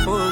full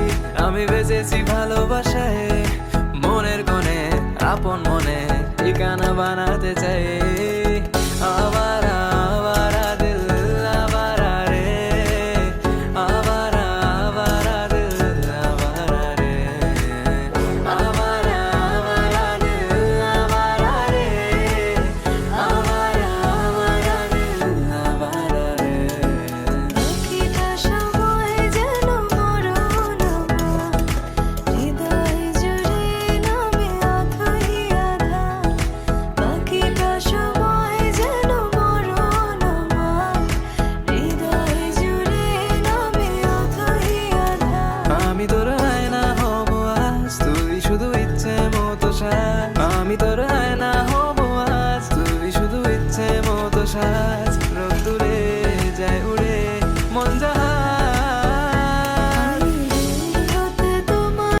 ভালোবাসায় মনের কোণে আপন মনে ঠিকানা বানাতে চাই। আবার মতো সাজ। আমি তোর আয়না হব আজ। তুই শুধু ইচ্ছে মতো সাজ।